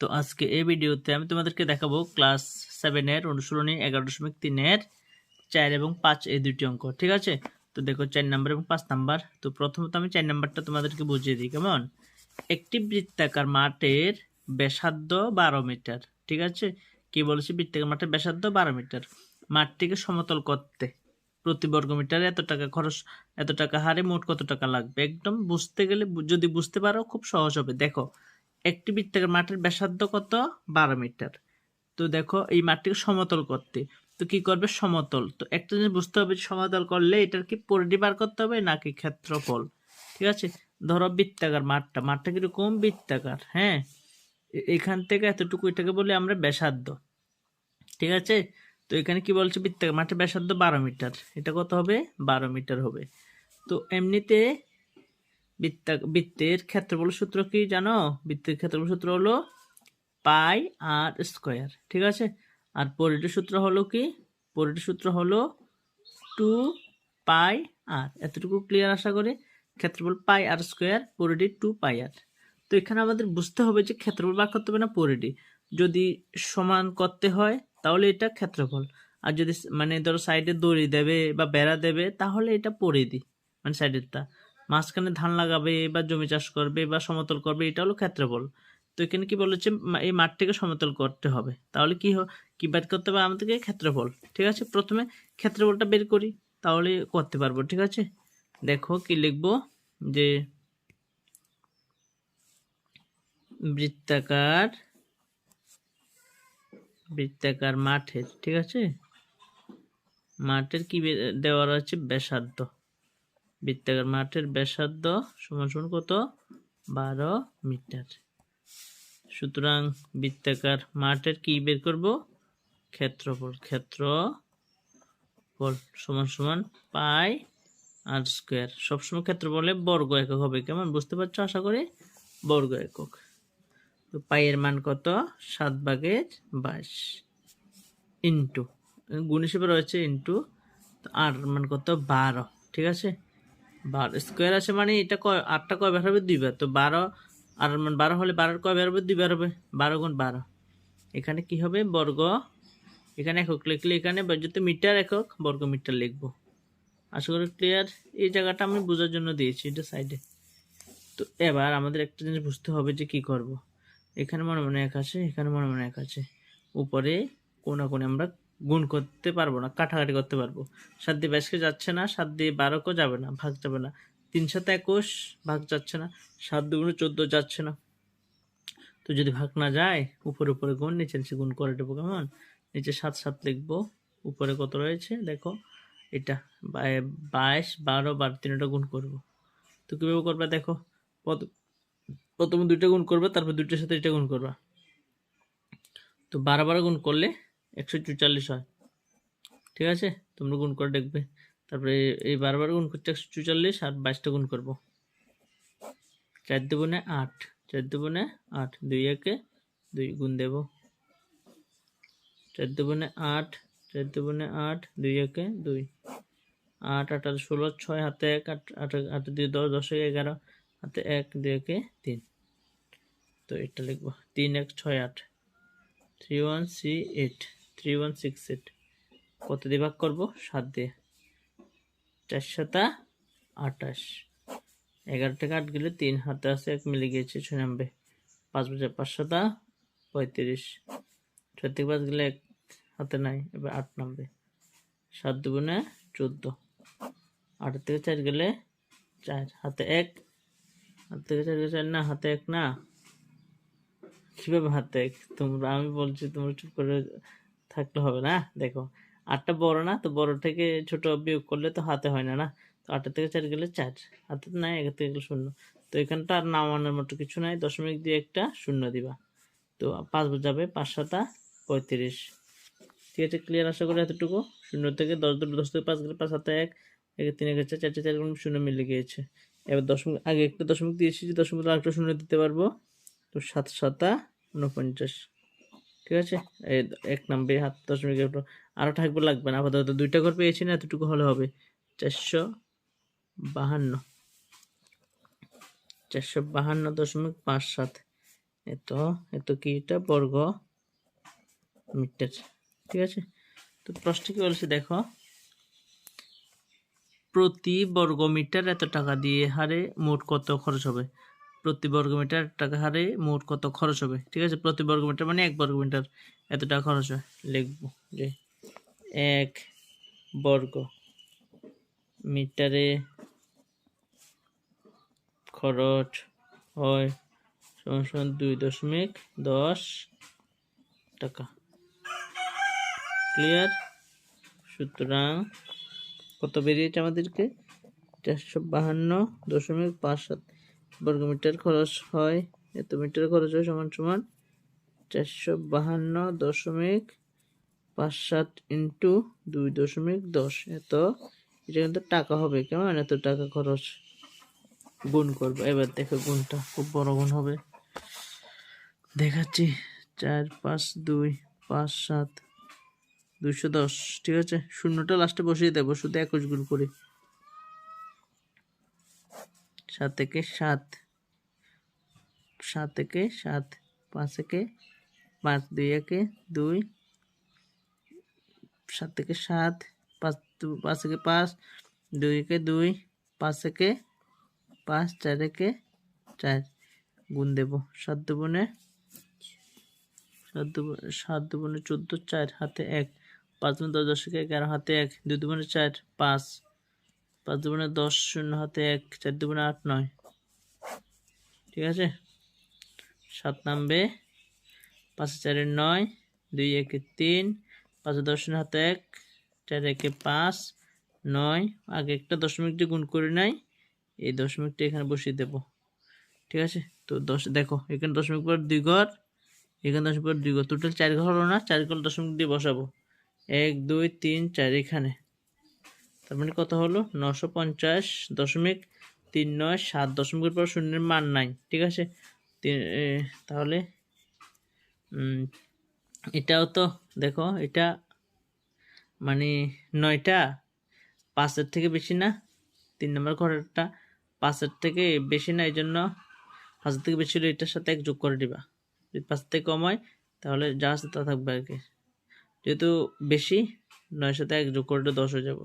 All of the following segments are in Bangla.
তো আজকে এই ভিডিওতে আমি তোমাদেরকে দেখাবো ক্লাস সেভেনের অনুশীলনী এগারো দশমিক তিনের চার এবং পাঁচ এই দুটি অঙ্ক, ঠিক আছে? তো দেখো চার নাম্বার এবং পাঁচ নাম্বার তো প্রথমত আমি চার নাম্বারটা তোমাদেরকে বুঝিয়ে দিই, কেমন? একটি বৃত্তাকার মাঠের ব্যাসার্ধ বারো মিটার, ঠিক আছে? কি বলেছি বৃত্তাকার মাঠের ব্যাসার্ধ বারো মিটার? মাঠটিকে সমতল করতে। প্রতি বর্গ মিটারে এত টাকা খরচ, এত টাকা হারে মোট কত টাকা লাগবে? একদম বুঝতে গেলে, যদি বুঝতে পারো, খুব সহজ হবে। দেখো একটি বৃত্তাকার মাঠের ব্যাসার্ধ কত? বারো মিটার। তো দেখো, এই মাঠটিকে সমতল করতে। তো কি করবে? সমতল। তো একটা জিনিস বুঝতে হবে সমতল করলে এটার কি পরিধি বার করতে হবে নাকি ক্ষেত্রফল? ঠিক আছে? ধরো বৃত্তাকার মাঠটা। মাঠটা কীরকম? বৃত্তাকার হ্যাঁ? এখান থেকে এতটুকু এটাকে বলি আমরা ব্যাসার্ধ। ঠিক আছে? তো এখানে কি বলছে? বৃত্তাকার মাঠের ব্যাসার্ধ বারো মিটার। এটা কত হবে? বারো মিটার হবে। তো এমনিতে বৃত্তা বৃত্তের ক্ষেত্রফল সূত্র কি জানো? বৃত্তের ক্ষেত্রফল সূত্র হলো পাই আর স্কোয়ার, ঠিক আছে? আর পরিধির সূত্র হলো কি? পরিধির সূত্র হলো টু পাই আর, এতটুকু ক্লিয়ার আশা করি? ক্ষেত্রফল পাই আর স্কোয়ার পরিধি টু পাই আর। তো এখানে আমাদের বুঝতে হবে যে ক্ষেত্রফল বার করতে হবে না পরিধি যদি সমান করতে হয়, তাহলে এটা ক্ষেত্রফল। আর যদি মানে ধরো সাইডে দড়ি দেবে বা বেড়া দেবে, তাহলে এটা পরিধি মানে সাইডেরটা মাঝখানে ধান লাগাবে বা জমি চাষ করবে বা সমতল করবে, এটা হলো ক্ষেত্রফল। তো এখানে কি বলেছে? এই মাঠটিকে সমতল করতে হবে। তাহলে কি কি বের করতে হবে আমাদেরকে? ক্ষেত্রফল। ঠিক আছে? প্রথমে ক্ষেত্রফলটা বের করি, তাহলে করতে পারব, ঠিক আছে? দেখো কি লিখব যে বৃত্তাকার বৃত্তাকার মাঠের, ঠিক আছে? মাঠের কি বে- দেওয়া রয়েছে? ব্যাসার্ধ। বৃত্তাকার মাঠের ব্যাসার্ধ সমান সমান কত? বারো মিটার। সুতরাং বৃত্তাকার মাঠের কি বের করব? ক্ষেত্রফল ক্ষেত্রফল সমান সমান পাই আর স্কোয়ার। সবসময় ক্ষেত্রফলে বর্গ একক হবে। কেমন? বুঝতে পারছ? আশা করি বর্গ একক। তো পাইয়ের মান কত? সাত ভাগের বাইশ ইন্টু, গুণ হিসেবে রয়েছে ইন্টু আর মান কত? বারো। ঠিক আছে? বারো স্কোয়ার আছে মানে এটা কয়, আটটা কয় হবে? দুইবার তো বারো, আর মানে বারো হলে বারোর কয় হবে? দুইবার হবে। বারো গুণ বারো। এখানে কি হবে? বর্গ। এখানে একক লিখলে এখানে যদি মিটার একক, বর্গ মিটার লিখব। আশা করি ক্লিয়ার এই জায়গাটা আমি বোঝার জন্য দিয়েছি, এটা সাইডে তো এবার আমাদের একটা জিনিস বুঝতে হবে যে কি করব। এখানে মনে মনে এক আছে, এখানে মনে মনে এক আছে। উপরে কোনা কোণে আমরা গুণ করতে পারব না, কাটাকাটি করতে পারব। সাত দিয়ে বাইশকে যাচ্ছে না, সাত দিয়ে বারোকেও যাবে না, ভাগ যাবে না। তিন সাথে একুশ, ভাগ যাচ্ছে না, সাত দুগুণে চোদ্দ যাচ্ছে না। তো যদি ভাগ না যায়, উপরে উপরে গুণ, নিচে নিচে গুণ করে দেবো কেমন? নিচে সাত সাত লিখব, উপরে কত রয়েছে? দেখো, এটা বাই- বাইশ, বারো বারো, তিনটা গুণ করব। তো কীভাবে করবে দেখো, প্রথ- প্রথমে দুইটা গুণ করবে, তারপর দুইটার সাথে এটা গুণ করবা। তো বারো বারো গুণ করলে একশো চুয়াল্লিশ হয়। ঠিক আছে? তোমরা গুণ করে দেখবে। তারপরে এই- এই বারো বারো গুণ করছে একশো চুয়াল্লিশ আর বাইশটা গুণ করব। চার দুগুণে আট। চার দুগুণে আট। দুই একে দুই গুণ দেব। চার দুগুণে আট। চার দুগুণে আট। দুই একে দুই। আট আট আর ষোলো, ছয়, হাতে এক, আট আট আট, দুই, দশ দশ এগারো, হাতে এক, দুই একে তিন। তো এটা লিখব। তিন, এক, ছয়, আট। Three, one, C, eight. Three one six eight কত দিয়ে ভাগ করব? সাত দিয়ে। চার সাতা আটাশ এগারো থেকে আট গেলে তিন। হাতে আছে এক, মিলে গিয়েছে ছয় নামবে পাঁচ বছর পাঁচ সাতা, পঁয়ত্রিশ। ছয় থেকে পাঁচ গেলে এক, হাতে নাই, এবার আট নামবে সাত দুগুণে চোদ্দ। আট থেকে চার গেলে চার। হাতে এক হাত থেকে চার গেলে চার না, হাতে এক না। কীভাবে হাতে এক? তোমরা, আমি বলছি, তোমরা চুপ করে থাকলে হবে না? দেখো, আটটা বড় না, তো বড় থেকে ছোট বিয়োগ করলে তো হাতে হয় না না? তো আটটা থেকে চার গেলে চার, হাতে তো নাই এক থেকে গেলে শূন্য। তো এখানটা আর নামানোর মতো কিছু নাই, দশমিক দিয়ে একটা শূন্য দিবা। তো পাঁচ যাবে পাঁচ সাতা পঁয়ত্রিশ। ঠিক আছে ক্লিয়ার আশা করি এতটুকু। শূন্য থেকে দশ, দুটো দশ থেকে পাঁচ গেলে পাঁচ হাতে এক একে তিন একে চার, চারটে চার শূন্য মিলে গিয়েছে। এবার দশমিক, আগে একটা দশমিক দিয়েছি, যে দশমিক আরেকটা শূন্য দিতে পারব। তো সাত সাতা উনপঞ্চাশ ঠিক আছে? এক নামবে হাত দশমিক একটু আরও থাকবে, লাগবে না। আপাতত দুইটা ঘর পেয়েছি না, এতটুকু হলে হবে। চারশো বাহান্ন। চারশো বাহান্ন দশমিক পাঁচ সাত। এত এত কি এটা? বর্গ মিটার। ঠিক আছে? তো প্রশ্ন কি বলছে? দেখো। প্রতি বর্গ মিটার এত টাকা দিয়ে হারে মোট কত খরচ হবে? প্রতি বর্গ মিটার টাকা হারে মোট কত খরচ হবে? ঠিক আছে? প্রতি বর্গ মিটার মানে এক বর্গ মিটার এত টাকা খরচ হয়। লিখব যে এক বর্গ মিটারে খরচ হয় সমান দুই দশমিক দশ টাকা। ক্লিয়ার? সুতরাং কত বেরিয়েছে আমাদেরকে? চারশো বাহান্ন দশমিক পাঁচ সাত। বর্গমিটার খরচ হয়, এত মিটার খরচ হয় সমান সমান চারশো বাহান্ন দশমিক পাঁচ সাত ইন্টু দুই দশমিক দশ। এত, এটা কিন্তু টাকা হবে কেমন? এত টাকা খরচ গুণ করব। এবার দেখো গুণটা, খুব বড় গুণ হবে। দেখাচ্ছি, চার, পাঁচ, দুই, পাঁচ, সাত, দুইশো দশ, ঠিক আছে? শূন্যটা লাস্টে বসিয়ে দেবো, শুধু একুশ গুণ করি। সাত থেকে সাত। সাত থেকে সাত, পাঁচ থেকে পাঁচ, দুই একে দুই। সাত থেকে সাত, পাঁচ পাঁচ থেকে পাঁচ, দুই একে দুই, পাঁচ থেকে পাঁচ, চার একে চার। গুণ দেব। সাত দুগুণে সাত দুগুণে সাত দুগুণে চোদ্দ, চার হাতে এক। পাঁচ দুগুণে দশ একে এগারো হাতে এক। দুই দুগুণে চার, পাঁচ। পাঁচ দুগুণে দশ শূন্য হাতে এক, চার দুগুণে আট নয়। ঠিক আছে? সাত নামবে। পাঁচে চারের নয়, দুই একে তিন, পাঁচে দশ শূন্য হাতে এক, চার একে পাঁচ, নয়। আগে একটা দশমিক দিয়ে গুণ করে নাই, এই দশমিকটা এখানে বসিয়ে দেব। ঠিক আছে? তো দশ, দেখো, এখানে দশমিক পর দুই ঘর, এখানে দশমিক পর দুই ঘর। টোটাল চার ঘর হলো না, চার ঘর দশমিক দিয়ে বসাবো। এক, দুই, তিন, চার এখানে। তার মানে কত হলো? নশো পঞ্চাশ দশমিক তিন নয় সাত দশমিকের পর শূন্যের মান নাই, ঠিক আছে? তাহলে এটাও তো, দেখো, এটা মানে নয়টা, পাঁচের থেকে বেশি না, তিন নম্বর ঘরেরটা, পাঁচের থেকে বেশি না এই জন্য পাঁচের থেকে বেশি হলে এটার সাথে এক যোগ করে দিবা। যদি পাঁচ থেকে কম হয়, তাহলে যা আছে তা থাকবে আর কি। যেহেতু বেশি, নয়ের সাথে এক যোগ করলে দশ হয়ে যাব।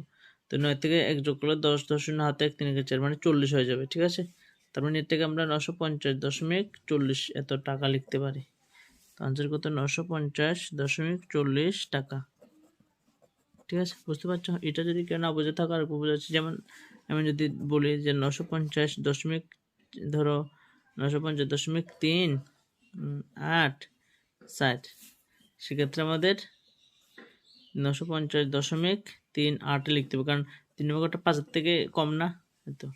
তো নয় থেকে এক যোগ করলে দশ দশ শূন্য হাতে এক তিন চার মানে চল্লিশ হয়ে যাবে, ঠিক আছে? তার মানে এর থেকে আমরা নশো পঞ্চাশ দশমিক চল্লিশ এত টাকা লিখতে পারি। তো আনসার কত নশো পঞ্চাশ দশমিক চল্লিশ টাকা, ঠিক আছে? বুঝতে পারছ? এটা যদি কেউ না বুঝে থাকো আর বুঝে যাচ্ছে যেমন আমি যদি বলি যে নশো পঞ্চাশ দশমিক, ধরো নশো পঞ্চাশ দশমিক তিন আট, ষাট, সেক্ষেত্রে আমাদের নশো পঞ্চাশ দশমিক তিন আটে লিখতে হবে। কারণ তিন নম্বরটা পাঁচের থেকে কম না তো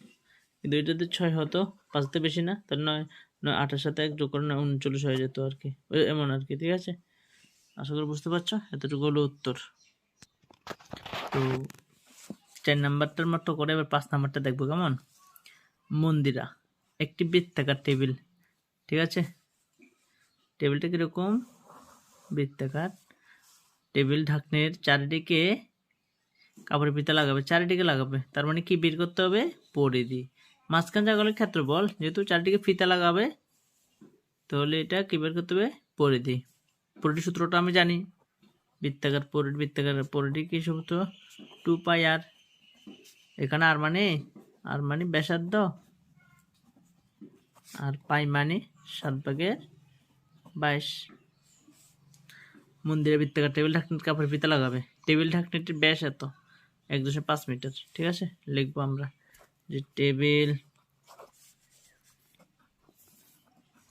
কিন্তু যদি ছয় হতো পাঁচ থেকে বেশি না, তাহলে নয় নয়, আটের সাথে এক যোগ করে নয়, উনচল্লিশ হয়ে যেত আর কি। ওই এমন আর কি, ঠিক আছে? আশা করি বুঝতে পারছ? এতটুকু হলো উত্তর। তো চার নাম্বারটার মতো করে এবার পাঁচ নাম্বারটা দেখব কেমন? মন্দিরা, একটি বৃত্তাকার টেবিল, ঠিক আছে? টেবিলটা কীরকম? বৃত্তাকার। টেবিল ঢাকনের চারিদিকে কাপড়ের ফিতা লাগাবে, চারিদিকে লাগাবে। তার মানে কি বের করতে হবে? পরিধি মাঝখান জায়গাগুলোর ক্ষেত্রফল, যেহেতু চারিদিকে ফিতা লাগাবে, তাহলে এটা কি বের করতে হবে? পরিধি পরিধি সূত্রটা আমি জানি। বৃত্তাকার পরিধি বৃত্তাকার পরিধি কি সূত্র? Two pi R. এখানে আর মানে? আর মানে ব্যাসার্ধ। আর পাই মানে সাত ভাগের বাইশ। মন্দিরে বৃত্তাকার টেবিল ঢাকনির কাপড় ফিতা লাগাবে। টেবিল ঢাকনিটির ব্যাস এত। এক দশমিক পাঁচ মিটার, ঠিক আছে? লিখব আমরা যে টেবিল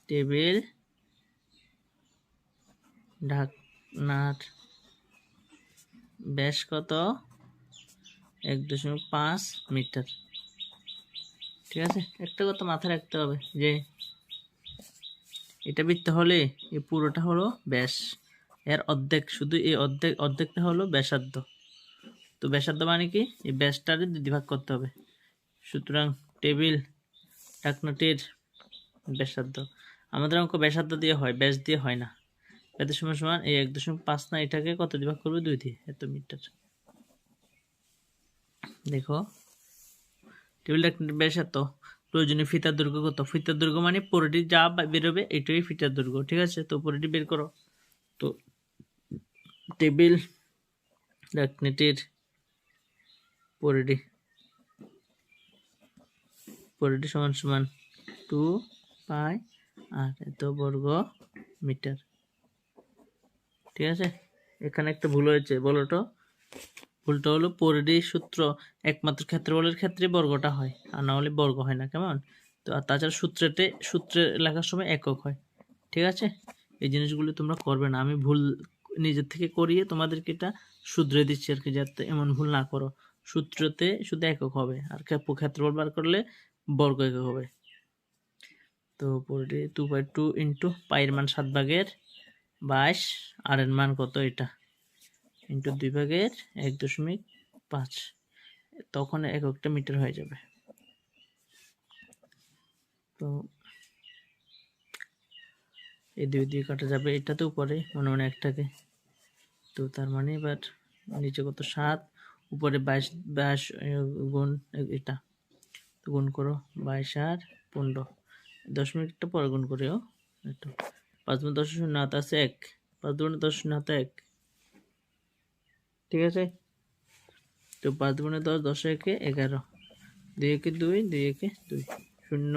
টেবিল, ঢাকনার ব্যাস কত? এক দশমিক পাঁচ মিটার, ঠিক আছে? একটা কথা মাথায় রাখতে হবে যে এটা বৃত্ত হলে এই পুরোটা হলো ব্যাস। এর অর্ধেক, শুধু এই অর্ধেক, অর্ধেকটা হলো ব্যাসার্ধ। তো ব্যাসার্ধ মানে কি? এই ব্যাসটারে দুই ভাগ করতে হবে। সুতরাং টেবিল ঢাকনাটির ব্যাসার্ধ। আমাদের অঙ্ক ব্যাসার্ধ দিয়ে হয়, ব্যাস দিয়ে হয় না। ব্যাসের সমান সমান এই এক দশমিক পাঁচ না, এটাকে কত দিয়ে ভাগ করবে? দুই দিয়ে, এত মিটার। দেখো, টেবিল ঢাকনাটির ব্যাস এত প্রয়োজনীয় ফিতার দৈর্ঘ্য কত? ফিতার দৈর্ঘ্য মানে পরেটি যা বেরোবে, এটাই ফিতার দৈর্ঘ্য ঠিক আছে? তো পরেটি বের করো। তো টেবিল ডাকনেটের পরেটি পরেটি সমান সমান টু পাই আর এত বর্গ মিটার। ঠিক আছে? এখানে একটা ভুল হয়েছে, বলো তো। ভুলটা হলো পরেডি সূত্র একমাত্র ক্ষেত্রফলের ক্ষেত্রে বর্গটা হয়, আর না হলে বর্গ হয় না, কেমন? তো আর তাছাড়া সূত্রেতে, সূত্রে লেখার সময় একক হয়, ঠিক আছে? এই জিনিসগুলো তোমরা করবে না। আমি ভুল নিজের থেকে করিয়ে তোমাদেরকে এটা শুধরে দিচ্ছি আর কি, যাতে এমন ভুল না করো। সূত্রতে শুধু একক হবে। আর ক্ষেত্রফল বার করলে বর্গ একক হবে। তো পরেডি টু বাই টু ইন্টু পায়ের মান সাত ভাগের বাইশ আর এর মান কত এটা? ইন্টু দুই ভাগের এক দশমিক পাঁচ। তখন এককটা মিটার হয়ে যাবে। তো এই দুই দিয়ে কাটা যাবে। এটাতেও উপরে মনে মনে একটাকে। তো তার মানে এবার নিচে কত? সাত। উপরে বাইশ বাইশ গুণ এটা। গুণ করো, বাইশ আর পনেরো। দশমিকটা পরে গুণ করেও একটু পাঁচ গুণ দশ শূন্য হাত আছে এক। পাঁচ দুগুণে দশ শূন্য হাতে এক। ঠিক আছে? তো পাঁচ গুণে দশ দশ একে এগারো। দুই একে দুই দুই একে দুই। শূন্য,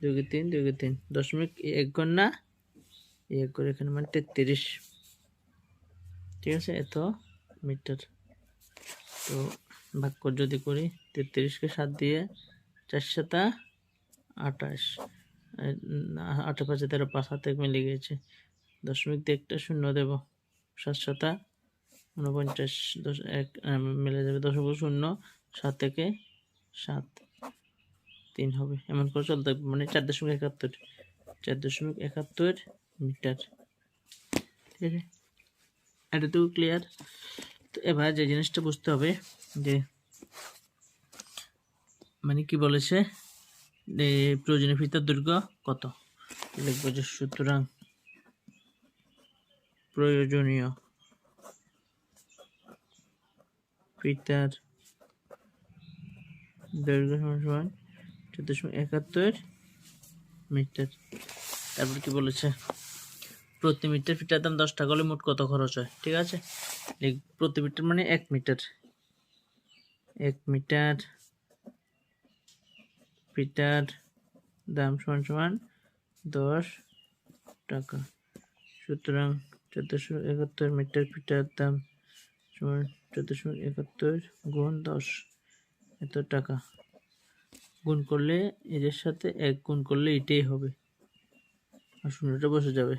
দুই তিন, দুই একে তিন। দশমিক এক ঘর না, এক ঘর এখানে মানে তেত্রিশ। ঠিক আছে? এত মিটার। তো ভাগ কর যদি করি, তেত্রিশকে সাত দিয়ে চার সাতা আঠাশ। আঠাশ পাঁচে তেরো, পাঁচ হাতে মিলে গিয়েছে দশমিক দিয়ে একটা শূন্য দেব, সাত সাতা উনপঞ্চাশ দশ, এক মিলে যাবে দশমিক শূন্য, সাত থেকে সাত, তিন হবে। এমন করে চলতে মানে চার দশমিক একাত্তর, চার দশমিক একাত্তর মিটার। ঠিক আছে? এটা তো ক্লিয়ার এবার যে জিনিসটা বুঝতে হবে যে মানে কি বলেছে? যে প্রয়োজনীয় ফিতার দৈর্ঘ্য কত? লিখব যে সুতরাং প্রয়োজনীয় ফিতার দৈর্ঘ্য সমান সমান চোদ্দ দশমিক একাত্তর মিটার। তারপর কি বলেছে? প্রতি মিটার ফিটার দাম দশ টাকা হলে মোট কত খরচ হয়? ঠিক আছে? প্রতি মিটার মানে এক মিটার। এক মিটার ফিটার দাম সমান সমান দশ টাকা। সুতরাং চোদ্দোশো একাত্তর মিটার ফিটার দাম সমান চোদ্দোশো একাত্তর গুণ দশ। এত টাকা। গুণ করলে এদের সাথে এক গুণ করলে এটাই হবে। আর শূন্যটা বসে যাবে।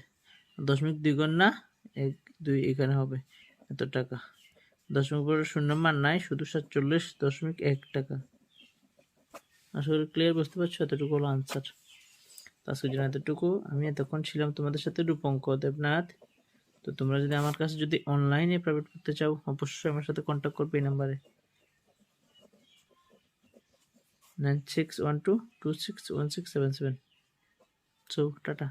দশমিক দুই গুণ না, এক, দুই এখানে হবে এত টাকা। দশমিক পরে শূন্য মান নাই, শুধু সাতচল্লিশ দশমিক এক টাকা। আশা করি ক্লিয়ার বুঝতে পারছ? এতটুকু হলো আনসার আজকের জন্য এতটুকু। আমি এতক্ষণ ছিলাম তোমাদের সাথে রূপঙ্ক দেবনাথ। তো তোমরা যদি আমার কাছে যদি অনলাইনে প্রাইভেট করতে চাও, অবশ্যই আমার সাথে কন্ট্যাক্ট করবে এই নাম্বারে nine six one two two six one six seven seven so tata.